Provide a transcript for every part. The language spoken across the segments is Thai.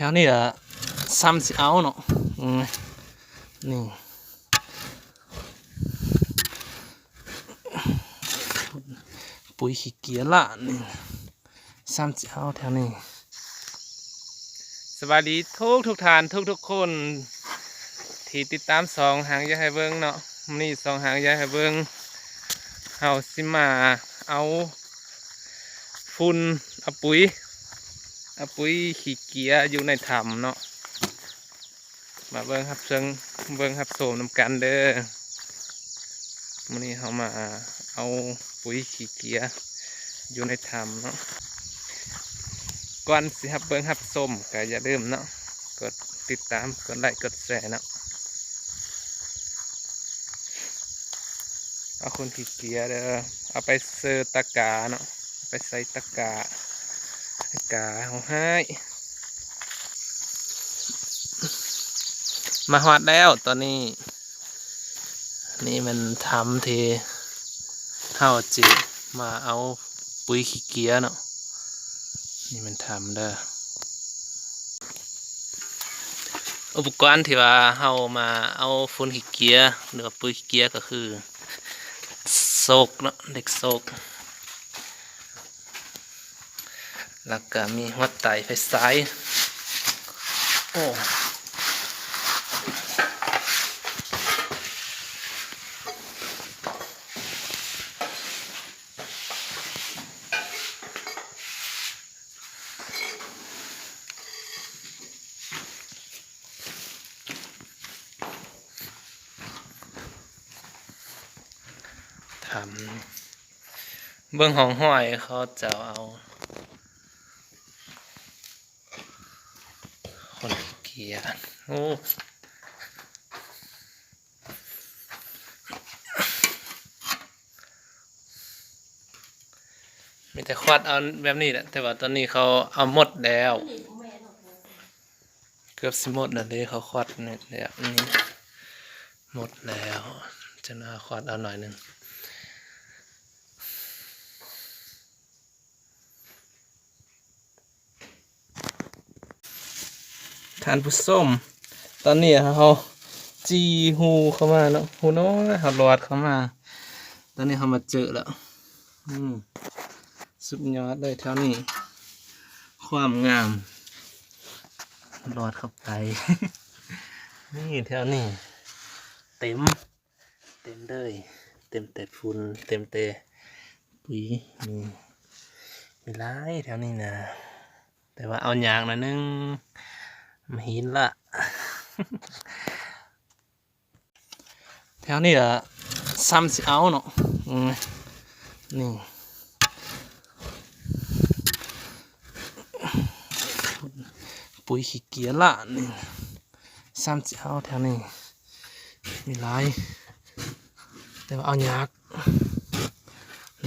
แถวนี้ละซ้ำสิเอาเนาะอืมนี่ปุ๋ยขี้เกียจละนี่ซ้ำสิเอาแถวนี้สวัสดีทุกทุกท่านทุกทุกคน ที่ติดตามสองหางยาให้เบิ้งเนาะนี่สองหางยาให้เบิ้งเฮาสิมาเอาฝุ่นเอาปุ๋ย อาปุ๋ยขี้เกียอยู่ในถ้ำเนาะมาเบิ้งครับเชิงเบิ้งครับโสมน้ำกันเด้อมื้อนี้เฮามาเอาปุ๋ยขี้เกียอยู่ในถ้ำเนาะก่อนสิครับเบิ้งครับส้มก็อย่าลืมเนาะกดติดตามกดไลค์กดแชร์เนาะเอาคนขี้เกียเด้อเอาไปเซอร์ตะกาเนาะไปใส่ตะกา กาเอาให้มาหอดแล้วตอนนี้ นี่มันทำทีเท่าจิมาเอาปุ๋ยขี้เกียเนาะนี่มันทำเด้ออุปกรณ์ที่ว่าเฮามาเอาฝุ่นขี้เกียหรือว่าปุ๋ยขี้เกียก็คือโซกเนาะเด็กโซก แล้วก็มีหัวไตไฟสาย โอ้ทำเบื้องห้องห้อยเขาจะเอา คนเกียโอ้มีแต่ควาดเอาแบบนี้แหละ แต่ว่าตอนนี้เขาเอาหมดแล้ว เกือบสิหมดแล้วเลยเขาควาดเนี่ยแบบนี้หมดแล้วจะน่าควาดเอาหน่อยนึง ทานผู้ส้มตอนนี้เขาจีฮูเข้ามาแล้วฮูน้อยเขาหลอดเข้ามา ตอนนี้เขามาเจอแล้วอืมสุดยอดเลยแถวนี้ ความงามหลอดเข้าไป นี่แถวนี้ เต็ม เต็มเลยเต็มแต่ฝุ่นเต็มแต่ปุ๋ยมีมีหลายแถวนี้นะแต่ว่าเอาอยางหนะนึง หินละแถวนี้ละซ้ำสิเอาเนาะนี่ปุ๋ยขี้เกียจละนี่ซ้ำสิเอาแถวนี้มีหลายแต่ว่าเอายาก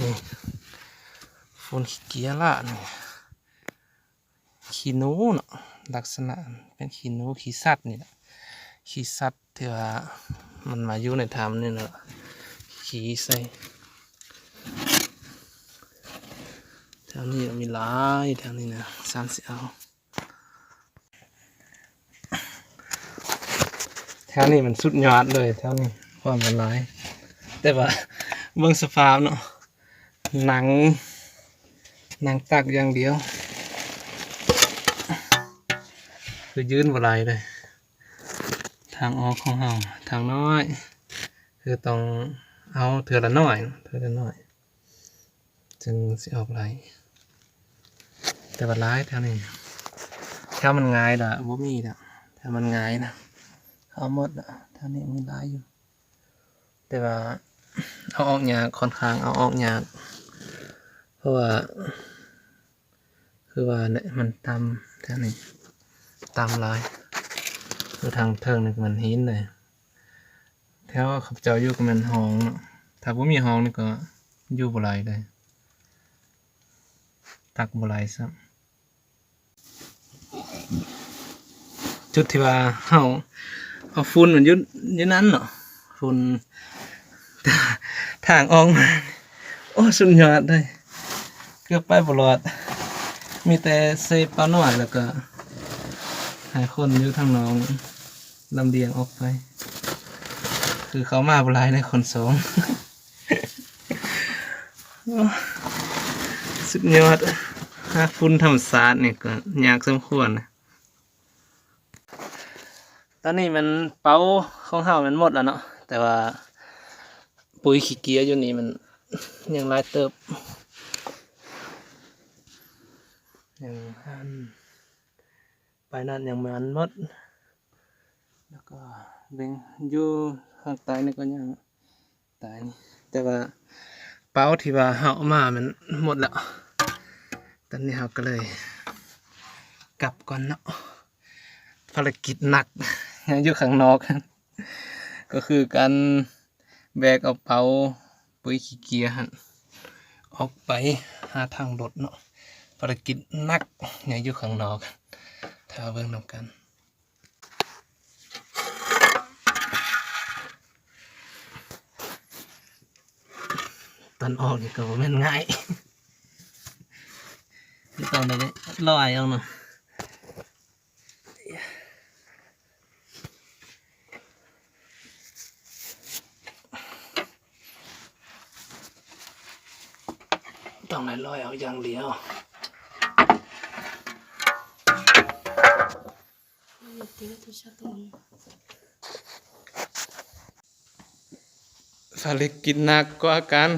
นี่ฝุ่นขี้เกียจละนี่ขี้นูเนาะ ลักษณะเป็นขี้นูขี้สัตว์นี่แหละขี้สัตว์ที่ว่ามันมาอยู่ในถ้ำนี่แหละขี้ใส่แถวนี้มีหลายแถวนี้นะสามสิเอาแถวนี้มันสุดยอดเลยแถวนี้ความมันหลาย แต่ว่าเบื้องสภาพเนาะหนังหนังตักอย่างเดียว คือยืนบไหลายเลย ทางออกของเราทางน้อย คือต้องเอาเถือละน้อยเถือละน้อย จึงสิออกไหลแต่ว่าร้ายแถวนี้ถ้ามันง่ายละบ่มีละถ้ามันง่ายนะเอาหมดละแถวนี้มีร้ายอยู่ แต่ว่าเอาออกยากค่อนข้างเอาออกยากเพราะว่า คือว่าเนี่ยมันตำแถวนี้ ตามลายคือทางเทิงนี่ก็มันหินเลยแถวขับเจ้าอยู่ก็มันห้องเนาะถ้าบ่มีห้องนี่ก็อยู่บ่ไหลเลยตักบ่ไหลซ้ำจุดที่ว่าเฮาเอาฝุ่นมันอยู่อยู่นั้นเนาะฝุ่นทางออกมาโอ้สุดยอดเลยเกือบไปบ่รอดมีแต่เซปานอยแล้วก็ หายคนอยู่ทางน้องลำเลียงออกไป คือเขามาบลายในคนสองสุดยอดหาฟุ้นธรรมศาสตร์นี่ยก็ยากสมควรนะตอนนี้มันเป้าของเฮามันหมดแล้วเนาะแต่ว่าปุ๋ยขี้เกียจอยู่นี่มันยังหลายเติบยังหัน ไปนั่นยังมันหมดแล้วก็เบ่งอยู่ข้างใต้นี่ก็ยังตายนี่แต่ว่าเป้าที่ว่าเฮาเอามามันหมดแล้วตอนนี้เราก็เลย กลับก่อนเนาะภารกิจหนักอยู่ข้างนอก ก็คือการแบกเอาเป๋าปุ๋ยขี้เกียจออกไปหาทางรถเนาะภารกิจหนักอย่าอยู่ข้างนอก ถ้าเบิ่งนำกันตอนออกนี่ก็บ่แม่นง่า ภารกิจหนักกว่ากัน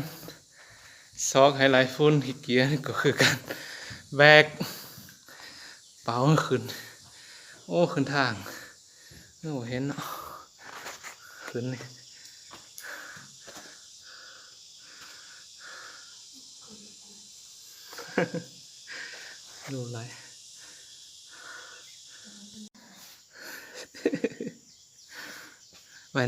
ซอกไฮไลท์ฟุ้นขี้เกียจก็คือการแบกเป๋าขึ้น โอ้ขึ้นทางโอ้เห็นเนาะขึ้นนี่ดูไรไว้นั่นน่ะเออแต่ที่เป็นอีกนานก็อาจจะนอนนอนงานแล้วก็นอนเพื่อผู้อื่นไม่ ใช่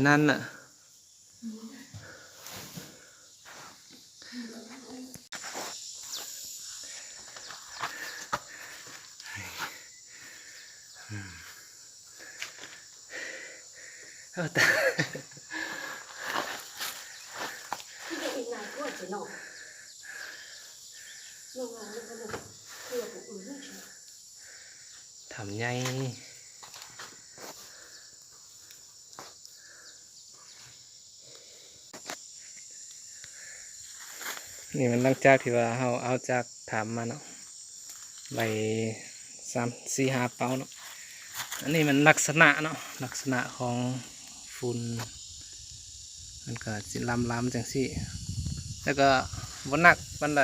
ทำไง นี่มันลังจากที่ว่าเราเอาจากถามมาเนาะไปสามสี่ห้าเป้าเนาะอันนี้มันลักษณะเนาะลักษณะของฝุ่นมันก็สิลำลำจังสี่ แล้วก็บนหนักบันได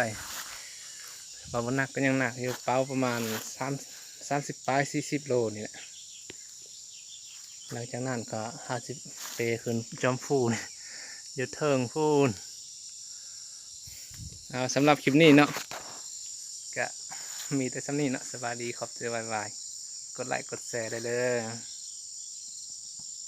บ่บนหนักก็ยังหนักอยู่เป้าประมาณสามสามสิบปลายสี่สิบโลนี่แหละหลังจากนั้นก็ห้าสิบเปขึ้นจอมฟูนยู่เทิงฟูน เอาสำหรับคลิปนี้เนาะก็มีแต่สำนี้เนาะสบายดีขอบเจอบายบายกดไลค์กดแชร์ได้เลย